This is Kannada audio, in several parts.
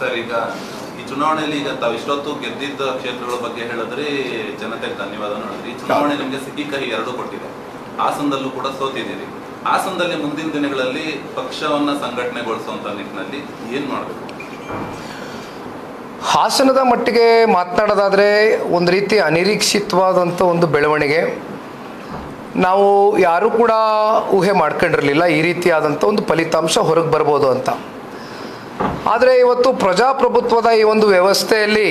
ಸರ್ ಈಗ ಈ ಚುನಾವಣೆಯಲ್ಲಿ ಈಗ ತಾವು ಇಷ್ಟೊತ್ತು ಗೆದ್ದಿದ್ದ ಕ್ಷೇತ್ರಗಳ ಬಗ್ಗೆ ಹೇಳಿದ್ರೆ ಜನತೆಗೆ ಧನ್ಯವಾದ ಹೇಳಿದ್ರಿ ಈ ಚುನಾವಣೆ ನಿಮಗೆ ಸಿಕ್ಕಿ ಕಹಿ ಎರಡು ಕೊಟ್ಟಿದೆ. ಹಾಸನದಲ್ಲೂ ಕೂಡ ಸೋತಿದ್ದೀರಿ. ಹಾಸನದಲ್ಲಿ ಮುಂದಿನ ದಿನಗಳಲ್ಲಿ ಪಕ್ಷವನ್ನ ಸಂಘಟನೆಗೊಳಿಸುವಂತ ನಿಟ್ಟಿನಲ್ಲಿ ಏನ್ ಮಾಡಬೇಕು? ಹಾಸನದ ಮಟ್ಟಿಗೆ ಮಾತನಾಡೋದಾದರೆ ಒಂದು ರೀತಿ ಅನಿರೀಕ್ಷಿತವಾದಂಥ ಒಂದು ಬೆಳವಣಿಗೆ. ನಾವು ಯಾರೂ ಕೂಡ ಊಹೆ ಮಾಡ್ಕೊಂಡಿರಲಿಲ್ಲ ಈ ರೀತಿಯಾದಂಥ ಒಂದು ಫಲಿತಾಂಶ ಹೊರಗೆ ಬರ್ಬೋದು ಅಂತ. ಆದರೆ ಇವತ್ತು ಪ್ರಜಾಪ್ರಭುತ್ವದ ಈ ಒಂದು ವ್ಯವಸ್ಥೆಯಲ್ಲಿ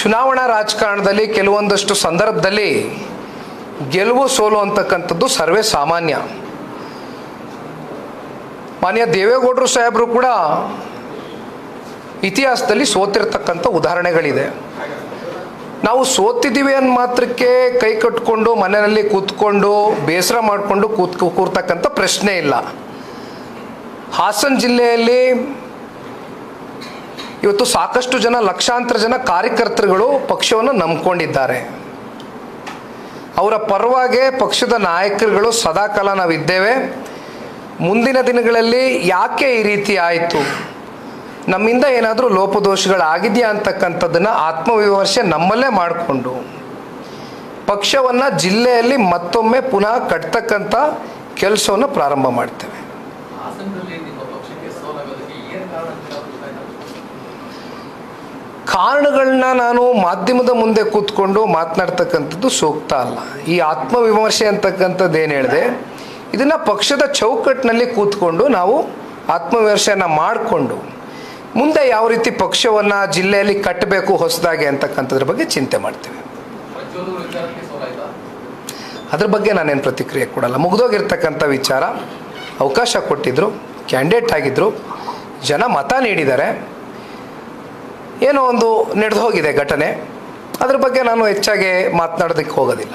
ಚುನಾವಣಾ ರಾಜಕಾರಣದಲ್ಲಿ ಕೆಲವೊಂದಷ್ಟು ಸಂದರ್ಭದಲ್ಲಿ ಗೆಲುವು ಸೋಲು ಅಂತಕ್ಕಂಥದ್ದು ಸರ್ವೇ ಸಾಮಾನ್ಯ. ಮಾನ್ಯ ದೇವೇಗೌಡರು ಸಾಹೇಬರು ಕೂಡ ಇತಿಹಾಸದಲ್ಲಿ ಸೋತಿರ್ತಕ್ಕಂಥ ಉದಾಹರಣೆಗಳಿದೆ. ನಾವು ಸೋತಿದ್ದೀವಿ ಅಂದ ಮಾತ್ರಕ್ಕೆ ಕೈ ಕಟ್ಕೊಂಡು ಮನೆಯಲ್ಲಿ ಕೂತ್ಕೊಂಡು ಬೇಸರ ಮಾಡಿಕೊಂಡು ಕೂತ್ ಕೂರ್ತಕ್ಕಂಥ ಪ್ರಶ್ನೆ ಇಲ್ಲ. ಹಾಸನ ಜಿಲ್ಲೆಯಲ್ಲಿ ಇವತ್ತು ಸಾಕಷ್ಟು ಜನ ಲಕ್ಷಾಂತರ ಜನ ಕಾರ್ಯಕರ್ತರುಗಳು ಪಕ್ಷವನ್ನು ನಂಬ್ಕೊಂಡಿದ್ದಾರೆ. ಅವರ ಪರವಾಗಿ ಪಕ್ಷದ ನಾಯಕರುಗಳು ಸದಾಕಾಲ ನಾವಿದ್ದೇವೆ. ಮುಂದಿನ ದಿನಗಳಲ್ಲಿ ಯಾಕೆ ಈ ರೀತಿ ಆಯಿತು? ನಮ್ಮಿಂದ ಏನಾದರೂ ಲೋಪದೋಷಗಳಾಗಿದೆಯಾ ಅಂತಕ್ಕಂಥದ್ದನ್ನು ಆತ್ಮವಿಮರ್ಶೆ ನಮ್ಮಲ್ಲೇ ಮಾಡಿಕೊಂಡು, ಪಕ್ಷವನ್ನು ಜಿಲ್ಲೆಯಲ್ಲಿ ಮತ್ತೊಮ್ಮೆ ಪುನಃ ಕಟ್ತಕ್ಕಂಥ ಕೆಲಸವನ್ನು ಪ್ರಾರಂಭ ಮಾಡ್ತೇವೆ. ಹಾಸನದಲ್ಲಿ ನಿಮ್ಮ ಪಕ್ಷಕ್ಕೆ ಸೋಲಾಗೋದಕ್ಕೆ ಏನು ಕಾರಣ ಅಂತ ಕಾರಣಗಳನ್ನ ನಾನು ಮಾಧ್ಯಮದ ಮುಂದೆ ಕೂತ್ಕೊಂಡು ಮಾತನಾಡ್ತಕ್ಕಂಥದ್ದು ಸೂಕ್ತ ಅಲ್ಲ. ಈ ಆತ್ಮವಿಮರ್ಶೆ ಅಂತಕ್ಕಂಥದ್ದು ಏನು ಹೇಳಿದೆ ಇದನ್ನು ಪಕ್ಷದ ಚೌಕಟ್ಟಿನಲ್ಲಿ ಕೂತ್ಕೊಂಡು ನಾವು ಆತ್ಮವಿಮರ್ಶೆಯನ್ನು ಮಾಡಿಕೊಂಡು ಮುಂದೆ ಯಾವ ರೀತಿ ಪಕ್ಷವನ್ನು ಜಿಲ್ಲೆಯಲ್ಲಿ ಕಟ್ಟಬೇಕು ಹೊಸದಾಗಿ ಅಂತಕ್ಕಂಥದ್ರ ಬಗ್ಗೆ ಚಿಂತೆ ಮಾಡ್ತೇವೆ. ಅದ್ರ ಬಗ್ಗೆ ನಾನೇನು ಪ್ರತಿಕ್ರಿಯೆ ಕೊಡಲ್ಲ. ಮುಗ್ದೋಗಿರ್ತಕ್ಕಂಥ ವಿಚಾರ. ಅವಕಾಶ ಕೊಟ್ಟಿದ್ದರು ಕ್ಯಾಂಡಿಡೇಟ್ ಆಗಿದ್ದರು ಜನ ಮತ ನೀಡಿದ್ದಾರೆ ಏನೋ ಒಂದು ನಡೆದು ಹೋಗಿದೆ ಘಟನೆ. ಅದ್ರ ಬಗ್ಗೆ ನಾನು ಹೆಚ್ಚಾಗಿ ಮಾತನಾಡೋದಕ್ಕೆ ಹೋಗೋದಿಲ್ಲ.